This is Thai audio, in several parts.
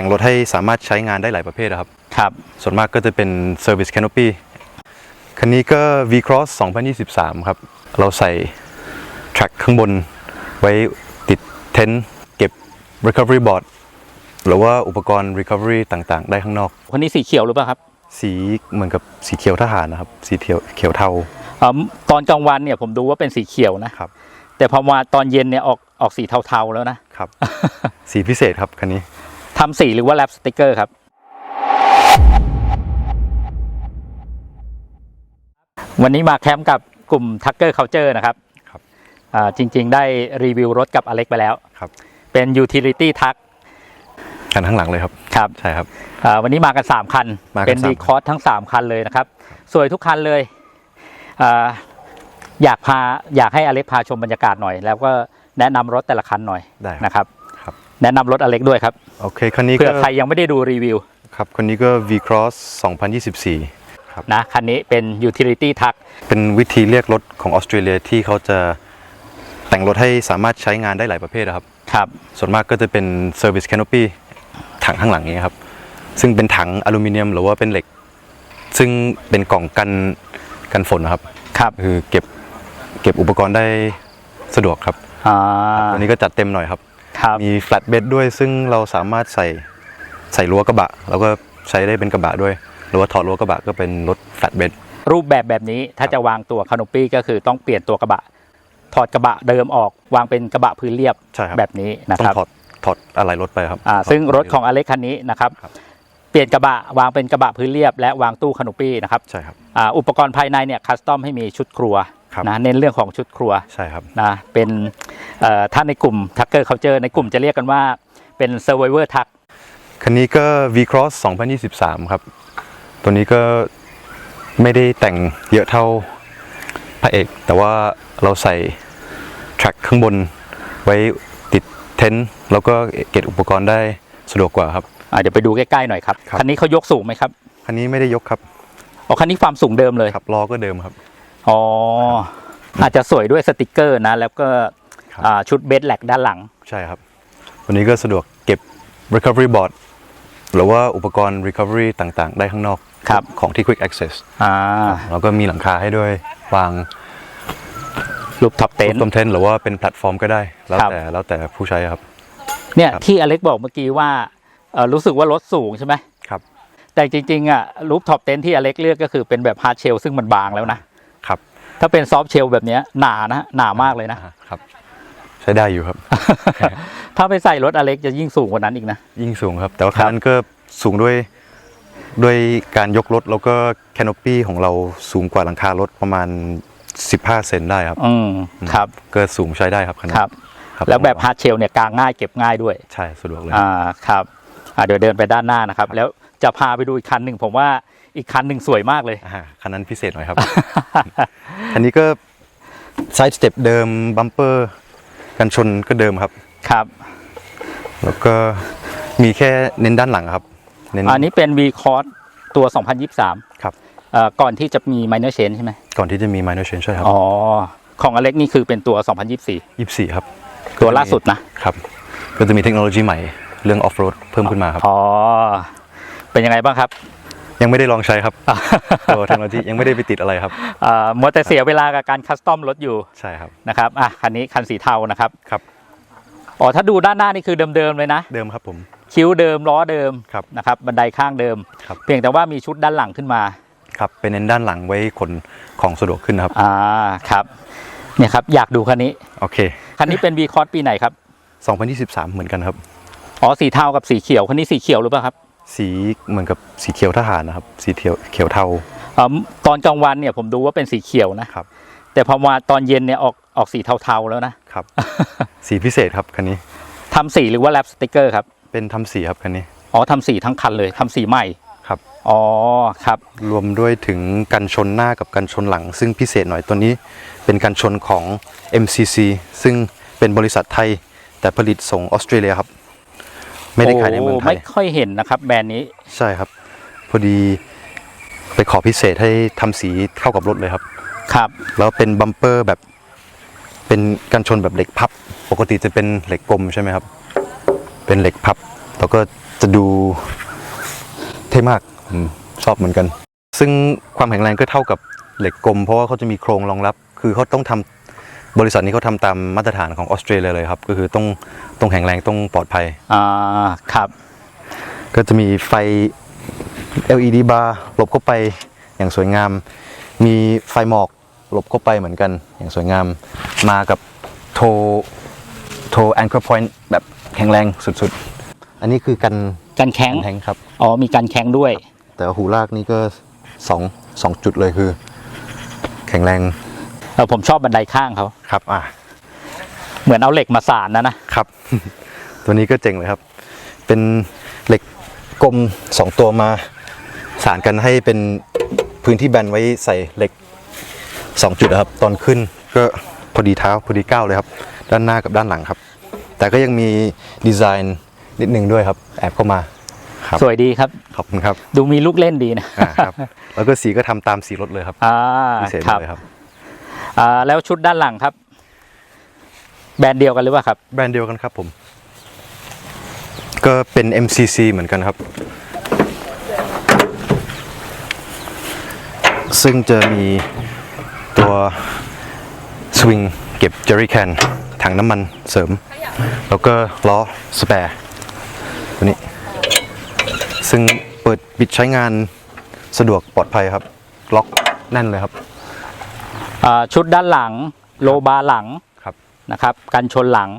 แต่งรถให้สามารถใช้งานได้หลายประเภทนะครับ ครับ ส่วนมากก็จะเป็น Service Canopy คันนี้ก็ V-Cross 2023 ครับ เราใส่ track ข้างบน ไว้ติดเทนท์เก็บ Recovery Board หรือว่าอุปกรณ์ Recovery ต่างๆ ได้ข้างนอก คนนี้สีเขียวหรือเปล่าครับสีเหมือนกับสีเขียวทหารนะครับ สีเขียวเขียวเทา เอิ่มตอนกลางวันเนี่ยผมดูว่าเป็นสีเขียวนะ ครับ แต่พอมาตอนเย็นเนี่ยออกออกสีเทาๆแล้วนะ ครับ สีพิเศษครับคันนี้ ทำสีหรือว่าแรปสติกเกอร์ครับ วันนี้มาแคมป์กับกลุ่มทักเกอร์เคาเจอร์นะครับครับอ่าจริง ๆ ได้รีวิวรถกับอเล็กไปแล้วครับ เป็น Utility Truck คันข้างหลังเลยครับครับใช่ครับอ่าวันนี้มากัน 3 คันมากันเป็นสามดีคอร์สทั้ง 3 คันเลยนะครับ สวยทุกคันเลยอ่าอยากพาอยากให้อเล็กพาชมบรรยากาศหน่อย แล้วก็แนะนำรถแต่ละคันหน่อยได้ครับนะครับครับ แนะนำรถอเล็กด้วยครับโอเคคันนี้เผื่ก็อใครยังไม่ได้ดูรีวิวครับคันนี้ก็ V-Cross 2024ครับนะคันนี้เป็น Utility Truck เป็นวิธีเรียกรถของออสเตรเลียที่เขาจะแต่งรถให้สามารถใช้งานได้หลายประเภทนะครับครับ ส่วนมากก็จะเป็น Service Canopy ถังข้างหลังนี้ครับ ซึ่งเป็นถังอลูมิเนียมหรือว่าเป็นเหล็ก ซึ่งเป็นกล่องกันกันฝนนะครับครับคือเก็บเก็บอุปกรณ์ได้สะดวกครับอ่าตัวนี้ก็จัดเต็มหน่อยครับ ครับมี flat bed ด้วย ซึ่งเราสามารถใส่ใส่รั้วกระบะ แล้วก็ใช้ได้เป็นกระบะด้วย หรือว่าถอดรั้วกระบะก็เป็นรถ flat bed รูปแบบแบบนี้ถ้าจะวางตัวคาน o ปี้ก็คือต้องเปลี่ยนตัวกระบะ ถอดกระบะเดิมออกวางเป็นกระบะพื้นเรียบใช่ครับแบบนี้นะต้อคงรับถอดถอดอะไรรถไปครับอ่าถอดซึ่งรถของอเล็กคันนี้นะครับครับเปลี่ยนกระบะวางเป็นกระบะพื้นเรียบ และวางตู้คาน o ปี้นะครับใช่ครับอ่าอุปกรณ์ภายในเนี่ยคัสตอมให้มีชุดครัวครับ นะเน้นเรื่องของชุดครัวใช่ครับนะเป็นเอ่อถ้าในกลุ่มทักเกอร์เขาเจอในกลุ่มจะเรียกกันว่าเป็น Survivor Truck คันนี้ก็ V-Cross 2023 ครับ ตัวนี้ก็ไม่ได้แต่งเยอะเท่าพระเอก แต่ว่าเราใส่ track ข้างบนไว้ติดเทนท์แล้วก็เก็บอุปกรณ์ได้สะดวกกว่าครับอ่าเดี๋ยวไปดูใกล้ๆหน่อยครับครับ คันนี้เขายกสูงไหมครับ คันนี้ไม่ได้ยกครับอ๋อคันนี้ความสูงเดิมเลยครับล้อก็เดิมครับ อ๋อ อาจจะสวยด้วยสติกเกอร์นะ แล้วก็ครับ อ่าชุดเบสแลกด้านหลัง ใช่ครับตัวนี้ก็สะดวกเก็บ recovery board หรือว่าอุปกรณ์ recovery ต่างๆ ได้ข้างนอกครับ ของที่ quick access อ่าแล้วก็มีหลังคาให้ด้วยวางรูปท็อปเต็นต้มเทนท์หรือว่าเป็นแพลตฟอร์มก็ได้ แล้วครับ แต่แล้วแต่ผู้ใช้ครับ เนี่ยครับที่อเล็กบอกเมื่อกี้ว่าเอ่อรู้สึกว่ารถสูงใช่ไหม ครับ แต่จริงๆอะรูปท็อปเต็นที่อเล็กเลือกก็คือเป็นแบบฮาร์ดเชลซึ่งมันบางแล้วนะครับ ถ้าเป็นซอฟต์เชลแบบเนี้ยหนานะหนามากเลยนะอ่าครับ ใช้ได้อยู่ครับ ถ้าไปใส่รถอเล็กจะยิ่งสูงกว่านั้นอีกนะ ยิ่งสูงครับ แต่ว่าครัคับนนั้นก็สูงด้วยด้วยการยกรถแล้วก็แคนโ p ปี้ของเราสูงกว่าหลังคารถประมาณ 15 เซนได้ครับ อืมครับก็สูงใช้ได้ครับคันนั้นครับครับแล้วแบบฮาร์ดเชลเนี่ยกางง่ายเก็บง่ายด้วย ใช่สะดวกเลย อ่าครับอ่าเดี๋ยวเดินไปด้านหน้านะครับ แล้ว จะพาไปดูอีกคันหนึ่งผมว่าอีกคันหนึ่งสวยมากเลยอ่าคันนั้นพิเศษหน่อยครับอันนี้ก็ไซด์สเต็ปเดิมบัมเปอร์กันชนก็เดิมครับครับ แล้วก็มีแค่เน้นด้านหลังครับเน้นอันนี้เป็น V c o r s ตัว 2023 ครับเอ่อก่อนที่จะมี minor change ใช่ไหมก่อนที่จะมี minor change ใช่ครับอ๋อของอเล็กนี่คือเป็นตัว 2024 24 ครับ ตัวล่าสุดนะครับ ก็จะมีเทคโนโลยีใหม่เรื่องออฟโรดเพิ่มขึ้นมาครับอ๋อ เป็นยังไงบ้างครับ ยังไม่ได้ลองใช้ครับตัวเทคโนโลยียังไม่ได้ไปติดอะไรครับเอ่อมัวแต่เสียเวลากับการคัสตอมรถอยู่ใช่ครับนะครับอะคันนี้คันสีเทานะครับครับอ๋อถ้าดูด้านหน้านี่คือเดิมๆเลยนะ เดิมครับผมคิ้วเดิมล้อเดิมครับนะครับบันไดข้างเดิมครับเพียงแต่ว่ามีชุดด้านหลังขึ้นมาครับเป็นเน้นด้านหลังไว้ขนของสะดวกขึ้นนะครับอ่าครับเนี่ยครับอยากดูคันนี้โอเคคันนี้เป็น V c o r s ปีไหนครับ 2023 เหมือนกันครับอ๋อสีเทากับสีเขียวคันนี้สีเขียวหรือเปล่าครับ สีเหมือนกับสีเขียวทหารนะครับ สีเขียวเขียวเทา อ๋อตอนกลางวันเนี่ยผมดูว่าเป็นสีเขียวนะครับ แต่พอมาตอนเย็นเนี่ยออกออกสีเทาๆแล้วนะครับ สีพิเศษครับคันนี้ทำสีหรือว่าแรปสติกเกอร์ครับ เป็นทำสีครับคันนี้ อ๋อทำสีทั้งคันเลยทำสีใหม่ครับ อ๋อครับ รวมด้วยถึงกันชนหน้ากับกันชนหลัง ซึ่งพิเศษหน่อยตัวนี้เป็นกันชนของ MCC ซึ่งเป็นบริษัทไทย แต่ผลิตส่งออสเตรเลียครับ ไม่ได้ขายในเมืองไทโไม่ยค่อยเห็นนะครับ แบรนด์นี้ใช่ครับ พอดีไปขอพิเศษให้ทำสีเข้ากับรถเลยครับ ครับ แล้วเป็นบัมเปอร์แบบ เป็นกันชนแบบเหล็กพับ ปกติจะเป็นเหล็กกลมใช่ไหมครับ เป็นเหล็กพับ แล้วก็จะดูเท่มากผมชอบเหมือนกัน ซึ่งความแข็งแรงก็เท่ากับเหล็กกลม เพราะว่าเขาจะมีโครงรองรับ คือเขาต้องทำ บริษัทนี้เขาทำตามมาตรฐานของออสเตรเลียเลยครับ ก็คือต้องต้องแข็งแรงต้องปลอดภัย อ่าครับ ก็จะมีไฟ LED บาร์หลบเข้าไปอย่างสวยงาม มีไฟหมอกหลบเข้าไปเหมือนกัน อย่างสวยงามมากับโทโทแองเกิลพอยต์แบบแข็งแรงสุดๆ อันนี้คือกันกันแข็งแทงครับ อ๋อมีกันแข็งด้วย แต่ว่าหูลากนี่ก็สองสองจุดเลยคือ แข็งแรง เออผมชอบบันไดข้างเขาครับอะเหมือนเอาเหล็กมาสานนะนะครับ ตัวนี้ก็เจ๋งเลยครับ เป็นเหล็กกลมสองตัวมาสานกันให้เป็นพื้นที่แบนไว้ใส่เหล็กสองจุดนะครับ ตอนขึ้นก็พอดีเท้าพอดีก้าวเลยครับ ด้านหน้ากับด้านหลังครับ แต่ก็ยังมีดีไซน์นิดนึงด้วยครับ แอบเข้ามาครับสวยดีครับ ขอบคุณครับ ดูมีลูกเล่นดีนะอ่าครับ แล้วก็สีก็ทำตามสีรถเลยครับอ่าพิเศษครับ เลยครับ อ่าแล้วชุดด้านหลังครับ แบรนด์เดียวกันหรือเปล่าครับ แบรนด์เดียวกันครับผม ก็เป็น MCC เหมือนกันครับ ซึ่งจะมีตัวสวิงเก็บ jerry can ถังน้ำมันเสริม แล้วก็ล้อสแปร์ตัวนี้ ซึ่งเปิดปิดใช้งานสะดวกปลอดภัยครับ ล็อกแน่นเลยครับ อ่าชุดด้านหลัง โลบาร์หลังครับ นะครับ กันชนหลัง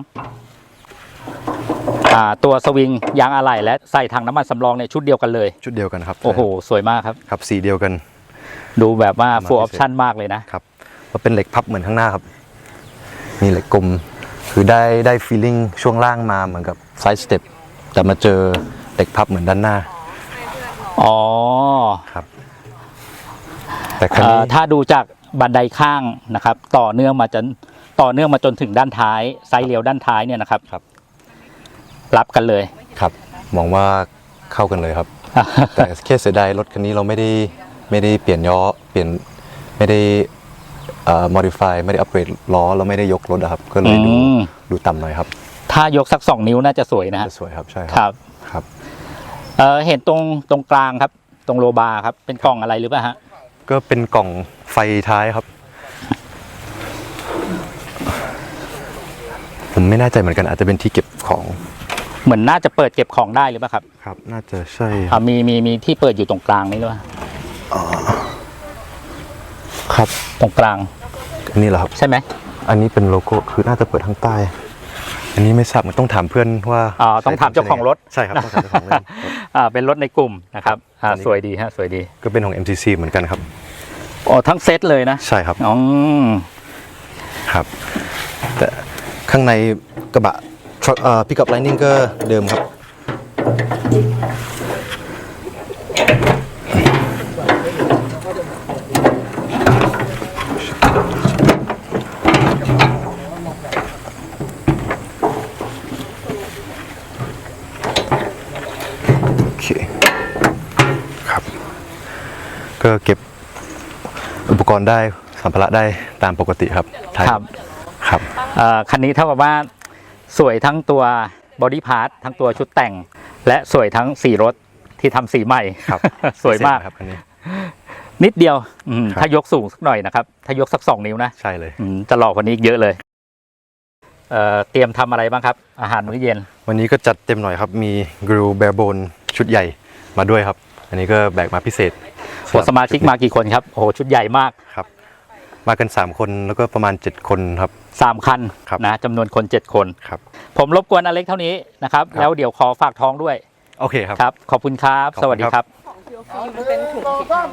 อ่าตัวสวิงยางอะไหล่และใส่ถังน้ำมันสำรองเนี่ยชุดเดียวกันเลย ชุดเดียวกันครับโอ้โห สวยมากครับ ครับสีเดียวกัน ดูแบบว่ามา full พิเศษ option มากเลยนะ ครับแล้วเป็นเหล็กพับเหมือนข้างหน้าครับ มีเหล็กกลม คือได้ได้ฟีลลิ่งช่วงล่างมาเหมือนกับไซส์สเต็ปแต่มาเจอเหล็กพับเหมือนด้านหน้าอ๋อ ครับ แต่คันเอ่นี้อถ้าดูจากบันไดข้างนะครับ ต่อเนื่องมาจนต่อเนื่องมาจนถึงด้านท้ายไซส์เลี้ยวด้านท้ายเนี่ยนะครับครับ รับกันเลย ครับ มองว่าเข้ากันเลยครับ แต่แค่เสียดายรถคันนี้เราไม่ได้ไม่ได้เปลี่ยนย้อเปลี่ยนไม่ได้เอ่อ modify ไม่ได้อัปเกรดล้อเราไม่ได้ยกรถอะครับ ก็เลยดูอืม ดูต่ำหน่อยครับถ้ายกสักสองนิ้วน่าจะสวยนะฮะจะสวยครับใช่คครัรับบครับ เออเห็นตรงตรงกลางครับ ตรงโลบาร์ครับเป็นกล่องอะไรหรือเปล่าฮะ ก็เป็นกล่องไฟท้ายครับ ผมไม่แน่ใจเหมือนกันอาจจะเป็นที่เก็บของเหมือนน่าจะเปิดเก็บของได้หรือเปล่าครับครับ น่าจะใช่อ่ามีมีมีที่เปิดอยู่ตรงกลางนี่หรือเปล่าครับตรงกลางอันนี้เหรอครับ ใช่ไหมอันนี้เป็นโลโก้คือน่าจะเปิดข้างใต้ อันนี้ไม่ทราบมันต้องถามเพื่อนว่าอ๋อต้องถามเจ้าของรถใช่ครับต้องถามเจ้าของรถอ่าเป็นรถในกลุ่มนะครับอ่าอันนี้สวยดีฮะสวยดีก็เป็นของ MCC เหมือนกันครับอ๋อทั้งเซตเลยนะ ใช่ครับอ๋อครับ แต่ข้างในกระบะพิกับไลนิ่งก็เดิมครับ โอเค ครับ ก็เก็บอุปกรณ์ได้สัมภาระได้ตามปกติครับท้ายครับ ครับอ่าคันนี้เท่ากับว่าสวยทั้งตัวบอดี้พาร์ททั้งตัวชุดแต่ง และสวยทั้งสีรถที่ทำสีใหม่ ครับ สวยมากพิเศษครับอันนี้ นิดเดียวอืมครับ ถ้ายกสูงสักหน่อยนะครับ ถ้ายกสักสองนิ้วนะใช่เลย อืมจะหล่อกว่านี้อีกเยอะเลยเอ่อเตรียมทำอะไรบ้างครับ อาหารมื้อเย็นวันนี้ก็จัดเต็มหน่อยครับ มีกริลแบร์โบนชุดใหญ่มาด้วยครับ อันนี้ก็แบกมาพิเศษหัวสมาชิกมากี่คนครับ โอ้โหชุดใหญ่มากครับ มากัน 3 คนแล้วก็ประมาณ 7 คนครับ 3 คันครับนะจำนวนคน 7 คนครับ ผมรบกวนอเล็กเท่านี้นะครับครับแล้วเดี๋ยวขอฝากท้องด้วย โอเคครับครับ ขอบคุณครับขอบคุณสวัสดีคครัรับบมันเป็นถุงสีขาว